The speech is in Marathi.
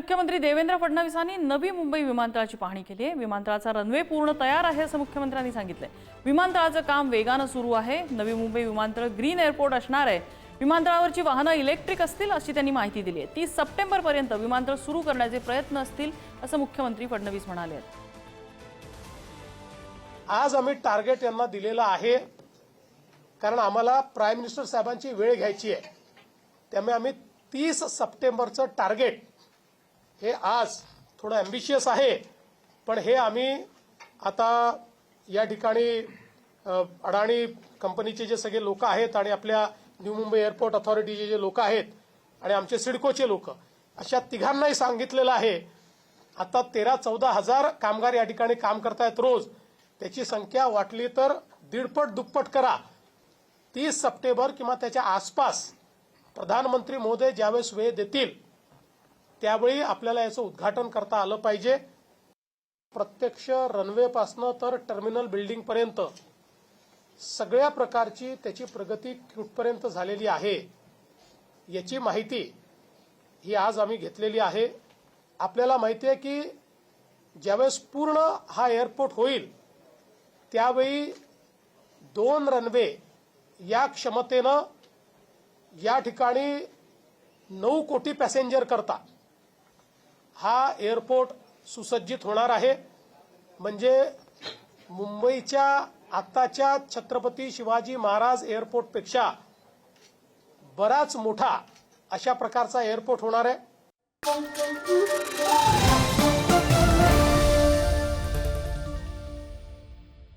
मुख्यमंत्री देवेंद्र फडणवीसांनी नवी मुंबई विमानतळाची पाहणी केली आहे. विमानतळाचा रनवे पूर्ण तयार आहे असं मुख्यमंत्र्यांनी सांगितलंय. विमानतळाचं काम वेगानं सुरू आहे. नवी मुंबई विमानतळ ग्रीन एअरपोर्ट असणार आहे. विमानतळावरची वाहनं इलेक्ट्रिक असतील अशी त्यांनी माहिती दिली आहे. तीस सप्टेंबरपर्यंत विमानतळ सुरू करण्याचे प्रयत्न असतील असं मुख्यमंत्री फडणवीस म्हणाले आहेत. आज आम्ही टार्गेट यांना दिलेलं आहे. कारण आम्हाला प्राईम मिनिस्टर साहेबांची वेळ घ्यायची आहे. त्यामुळे आम्ही तीस सप्टेंबरचं टार्गेट हे आज थोडं ॲम्बिशियस आहे पण हे आम्ही आता या ठिकाणी अडाणी कंपनीचे जे सगळे लोक आहेत आणि आपल्या न्यू मुंबई एअरपोर्ट अथॉरिटीचे जे लोक आहेत आणि आमचे सिडकोचे लोक अशा तिघांनाही सांगितलेलं आहे आता तेरा चौदा हजार कामगार या ठिकाणी काम करतायत रोज. त्याची संख्या वाटली तर दीडपट दुप्पट करा. तीस सप्टेंबर किंवा त्याच्या आसपास प्रधानमंत्री मोदी ज्यावेळेस वेळ देतील त्यावेळी आपल्याला याचं उद्घाटन करता आलं पाहिजे. प्रत्यक्ष रनवेपासनं तर टर्मिनल बिल्डिंगपर्यंत सगळ्या प्रकारची त्याची प्रगती कुठपर्यंत झालेली आहे. याची माहिती ही आज आम्ही घेतलेली आहे. आपल्याला माहिती आहे की ज्यावेळेस पूर्ण हा एअरपोर्ट होईल त्यावेळी दोन रनवे या क्षमतेनं या ठिकाणी नऊ कोटी पॅसेंजर करता हा एअरपोर्ट सुसज्जित होणार आहे. म्हणजे मुंबईच्या आत्ताच्या छत्रपती शिवाजी महाराज एअरपोर्टपेक्षा बराच मोठा अशा प्रकारचा एअरपोर्ट होणार आहे.